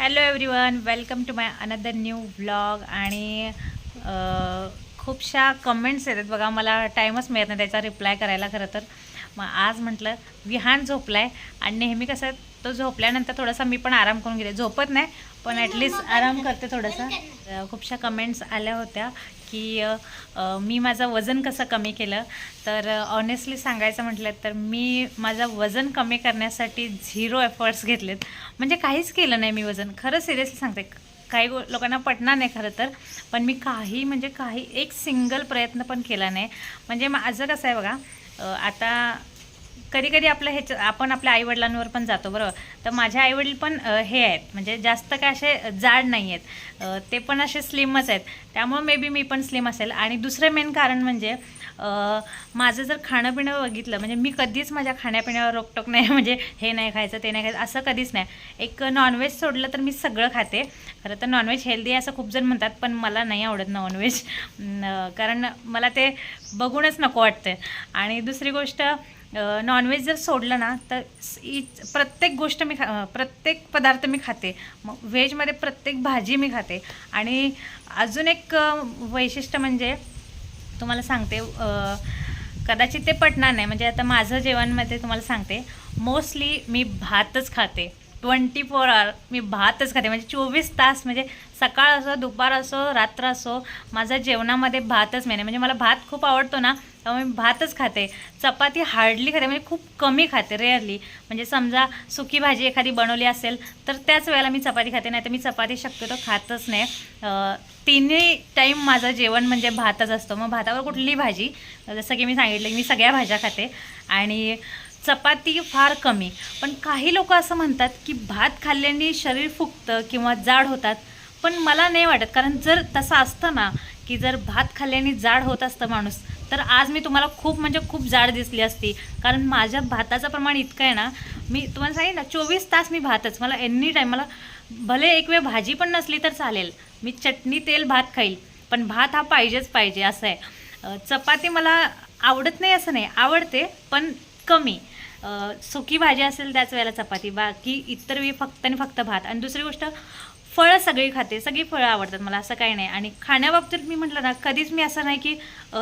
Hello everyone welcome to my another new blog आणि खूपशा comments येतात बघा. मला टाईमच मिळत नाही त्याचा रिप्लाय करायला खरं तर. मग आज म्हटलं विहान झोपलाय आणि नेहमी कसं तो झोपल्यानंतर थोडासा मी पण आराम करून घेते. झोपत नाही पण ॲटलिस्ट आराम करते? थोडासा. खूपशा कमेंट्स आल्या होत्या की मी माझं वजन कसं कमी केलं? तर ऑनेस्टली सांगायचं म्हटलं तर मी माझं वजन कमी करण्यासाठी झिरो एफर्ट्स घेतलेत. म्हणजे काहीच केलं नाही मी वजन. खरं सिरियसली सांगते काही गो लोकांना पटणार नाही खरं तर पण मी काही म्हणजे काही एक सिंगल प्रयत्न पण केला नाही. म्हणजे माझं कसं आहे बघा आता कधी कधी आपलं ह्याच्या आपण आपल्या आईवडिलांवर पण जातो बरोबर? तर माझे आईवडील पण हे आहेत. म्हणजे जास्त काय असे जाड नाही आहेत ते पण असे स्लिमच आहेत. त्यामुळे मे बी मी पण स्लिम असेल. आणि दुसरं मेन कारण म्हणजे माझं जर खाणं पिणं बघितलं म्हणजे मी कधीच माझ्या खाण्यापिण्यावर रोकटोक नाही. म्हणजे हे नाही खायचं ते नाही खायचं असं कधीच नाही. एक नॉनव्हेज सोडलं तर मी सगळं खाते. खरं तर नॉनव्हेज हेल्दी आहे असं खूप जण म्हणतात पण मला नाही आवडत नॉनव्हेज कारण मला ते बघूनच नको वाटतं आणि दुसरी गोष्ट नॉनव्हेज जर सोडलं ना तर इ- प्रत्येक गोष्ट मी खा प्रत्येक पदार्थ मी खाते. मग व्हेजमध्ये प्रत्येक भाजी मी खाते. आणि अजून एक वैशिष्ट्य म्हणजे तुम्हाला सांगते कदाचित ते पटणार नाही. म्हणजे आता माझं जेवणमध्ये तुम्हाला सांगते मोस्टली मी भातच खाते. ट्वेंटी फोर आवर मी भातच खाते. म्हणजे चोवीस तास म्हणजे सकाळ असो दुपार असो रात्र असो माझा जेवणामध्ये भातच मेन म्हणजे मला भात खूप आवडतो ना त्यामुळे मी भातच खाते. चपाती हार्डली खाते म्हणजे खूप कमी खाते रेअरली म्हणजे समजा सुकी भाजी एखादी बनवली असेल तर त्याच वेळेला मी चपाती खाते नाही तर मी चपाती शक्यतो खातच नाही. तिन्ही टाईम माझं जेवण म्हणजे भातच असतो. मग भातावर कुठली भाजी? जसं की मी सांगितलं की मी सगळ्या भाज्या खाते. आणि चपाती फार कमी. पण काही लोक असं म्हणतात की भात खाल्ल्याने शरीर फुगतं किंवा जाड होतात. पण मला नाही वाटत. कारण जर तसं असतं ना की जर भात खाल्ल्याने जाड होत असतं माणूस तर आज मी तुम्हाला खूप म्हणजे खूप जाड दिसली असती. कारण माझ्या भाताचं प्रमाण इतकं आहे ना मी तुम्हाला सांगेन ना चोवीस तास मी भातच. मला एनी टाईम मला भले एक वेळ भाजी पण नसली तर चालेल. मी चटणी तेल भात खाईल. पण भात हा पाहिजेच पाहिजे असं आहे. चपाती मला आवडत नाही असं नाही. आवडते पण कमी. सुकी भाजी असेल त्याच वेळेला चपाती. बाकी इतर वेळी फक्त आणि फक्त भात. आणि दुसरी गोष्ट फळं सगळी खाते. सगळी फळं आवडतात मला असं काही नाही. आणि खाण्याबाबतीत मी म्हटलं ना कधीच मी असं नाही की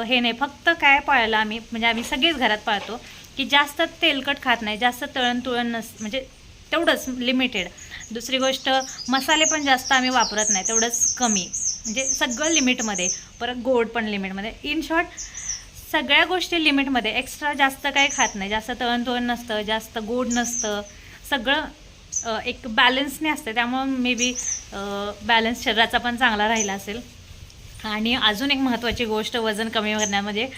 हे नाही. फक्त काय पाळलं आम्ही म्हणजे आम्ही सगळीच घरात पाळतो की जास्त तेलकट खात नाही. जास्त तळण तुळण नस म्हणजे तेवढंच लिमिटेड दुसरी गोष्ट मसाले पण जास्त आम्ही वापरत नाही. तेवढंच कमी. म्हणजे सगळं लिमिटमध्ये परत गोड पण लिमिटमध्ये इन शॉर्ट सगळ्या गोष्टी लिमिटमध्ये. एक्स्ट्रा जास्त काही खात नाही. जास्त तळण नसतं जास्त गोड नसतं. सगळं एक बॅलन्सने असतं. त्यामुळं मे बी बॅलन्स शरीराचा पण चांगला राहिला असेल. आणि अजून एक महत्त्वाची गोष्ट वजन कमी करण्यामध्ये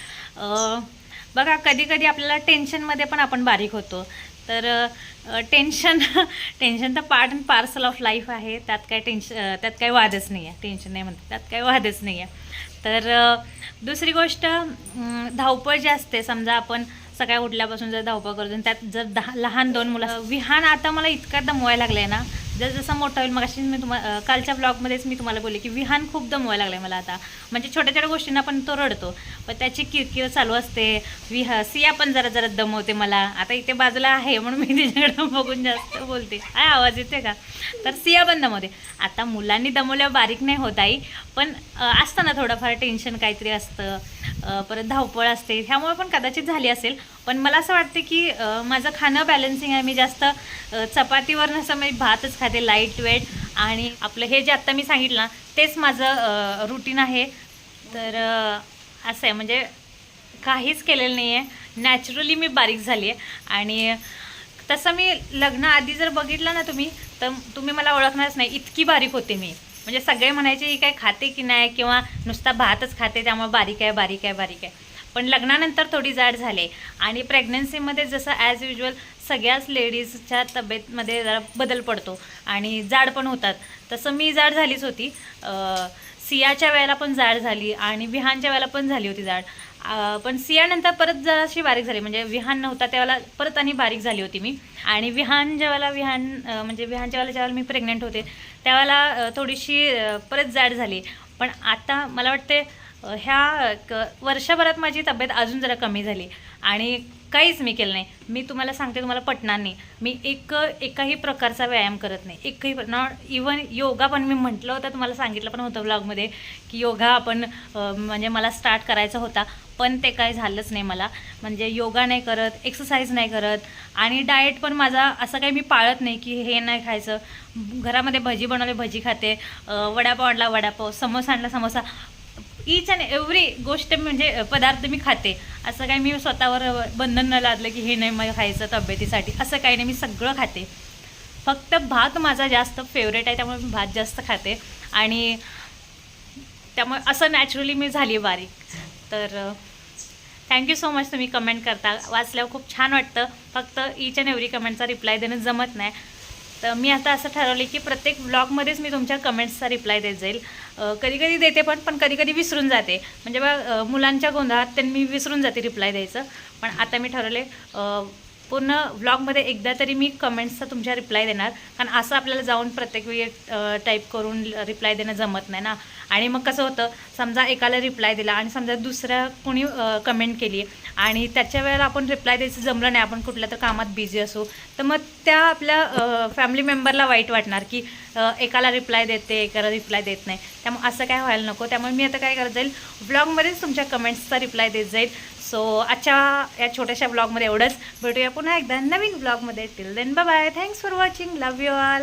बघा कधी कधी आपल्याला टेन्शनमध्ये पण आपण बारीक होतो. तर टेन्शन टेन्शन तर part and parcel of life आहे. त्यात काय टेन्शन त्यात काही वादच नाही आहे टेन्शन नाही म्हणतात त्यात काही वादच नाही आहे तर दुसरी गोष्ट धावपळ जी असते समजा आपण सकाळी उठल्यापासून जर धावपळ करतो त्यात जर दहा लहान दोन मुलं विहान आता मला इतका दमवायला लागलं आहे ना जर जसं होईल मग अशी मी तुम्हाला कालच्या ब्लॉगमध्येच मी तुम्हाला बोलले की विहान खूप दमवायला लागलं आहे मला आता. म्हणजे छोट्या छोट्या गोष्टींना पण तो रडतो. पण त्याची किरकिर चालू असते. विहा सिया पण जरा जरा दमवते मला. आता इथे बाजूला आहे म्हणून मी तिच्याकडे बघून जास्त बोलते. काय आवाज येते का? तर सिया पण दमवते. आता मुलांनी दमवल्यावर बारीक नाही होत आई. पण असतं ना थोडंफार टेन्शन काहीतरी असतं. परत धावपळ असते. ह्यामुळे पण कदाचित झाली असेल. पण मला असं वाटतं की माझं खाणं बॅलन्सिंग आहे. मी जास्त चपातीवर नसं मी भातच खाते लाइट वेट आणि आपलं हे जे आत्ता मी सांगितलं ना तेच माझं रुटीन आहे. तर असं आहे. म्हणजे काहीच केलेलं नाही आहे नॅचरली मी बारीक झाली आहे आणि तसं मी लग्नाआधी जर बघितलं ना तुम्ही तर तुम्ही मला ओळखणारच नाही. इतकी बारीक होते मी. म्हणजे सगळे म्हणायचे ही काय खाते की नाही? किंवा नुसता भातच खाते त्यामुळे बारीक आहे बारीक आहे बारीक आहे. पण लग्नानंतर थोडी जाड झाले. आणि प्रेग्नन्सीमध्ये जसं ॲज युजल सगळ्याच लेडीजच्या तब्येतमध्ये जरा बदल पडतो. आणि जाड पण होतात. तसं मी जाड झालीच होती. सियाच्या वेळेला पण जाड झाली आणि विहानच्या वेळेला पण झाली होती जाड. पण सियानंतर परत जराशी बारीक झाली. म्हणजे विहान नव्हता त्यावेळेला परत आणि बारीक झाली होती मी. आणि विहान ज्यावेळेला विहान म्हणजे विहानच्या वेळेला ज्यावेळेला मी प्रेग्नेंट होते त्यावेळेला थोडीशी परत जाड झाली. पण आता मला वाटते ह्या क वर्षभरात माझी तब्येत अजून जरा कमी झाली. आणि काहीच मी केलं नाही. मी तुम्हाला सांगते तुम्हाला पटणार नाही. मी एक एकाही प्रकारचा व्यायाम करत नाही. एकही नॉट इवन योगा पण मी म्हटलं होतं तुम्हाला सांगितलं पण होतं ब्लॉगमध्ये की योगा आपण म्हणजे मला स्टार्ट करायचा होता पण ते काय झालंच नाही मला. म्हणजे योगा नाही करत एक्सरसाइज नाही करत आणि डाएट पण माझा असं काही मी पाळत नाही की हे नाही खायचं. घरामध्ये भजी बनवले भजी खाते. वडापाव आणला वडापाव समोसा आणला समोसा. ईच अँड एव्हरी गोष्ट म्हणजे पदार्थ मी खाते. असं काही मी स्वतःवर बंधन न लादलं की हे नाही मला खायचं तब्येतीसाठी. असं काही नाही मी सगळं खाते. फक्त भात माझा जास्त फेवरेट आहे त्यामुळे मी भात जास्त खाते. आणि त्यामुळे असं नॅचरली मी झाली बारीक. तर थँक्यू सो मच तुम्ही कमेंट करता. वाचल्यावर खूप छान वाटतं. फक्त ईच अँड एव्हरी कमेंटचा रिप्लाय देणं जमत नाही. तर मी आता असं ठरवलं की प्रत्येक ब्लॉगमध्येच मी तुमच्या कमेंट्सचा रिप्लाय देत जाईल. कधी कधी देते पण पण कधी कधी विसरून जाते. म्हणजे बा मुलांच्या गोंधळात त्यांनी मी विसरून जाते रिप्लाय द्यायचं. पण आता मी ठरवले पूर्ण व्लॉगमध्ये एकदा तरी मी कमेंट्सचा तुमच्या रिप्लाय देणार. कारण असं आपल्याला जाऊन प्रत्येक वेळी टाईप करून रिप्लाय देणं जमत नाही ना. आणि मग कसं होतं समजा एकाला रिप्लाय दिला आणि समजा दुसऱ्या कोणी कमेंट केली आणि त्याच्या वेळेला आपण रिप्लाय द्यायचं जमलं नाही आपण कुठल्या तर कामात बिझी असू तर मग त्या आपल्या फॅमिली मेंबरला वाईट वाटणार की एकाला रिप्लाय देते एकाला रिप्लाय देत नाही. त्यामुळे असं काय व्हायला नको. त्यामुळे मी आता काय करत जाईल ब्लॉगमध्येच तुमच्या कमेंट्सचा रिप्लाय देत जाईल. सो आजच्या या छोट्याशा ब्लॉगमध्ये एवढंच. भेटूया पुन्हा एकदा नवीन ब्लॉगमध्ये till then bye thanks for watching love you all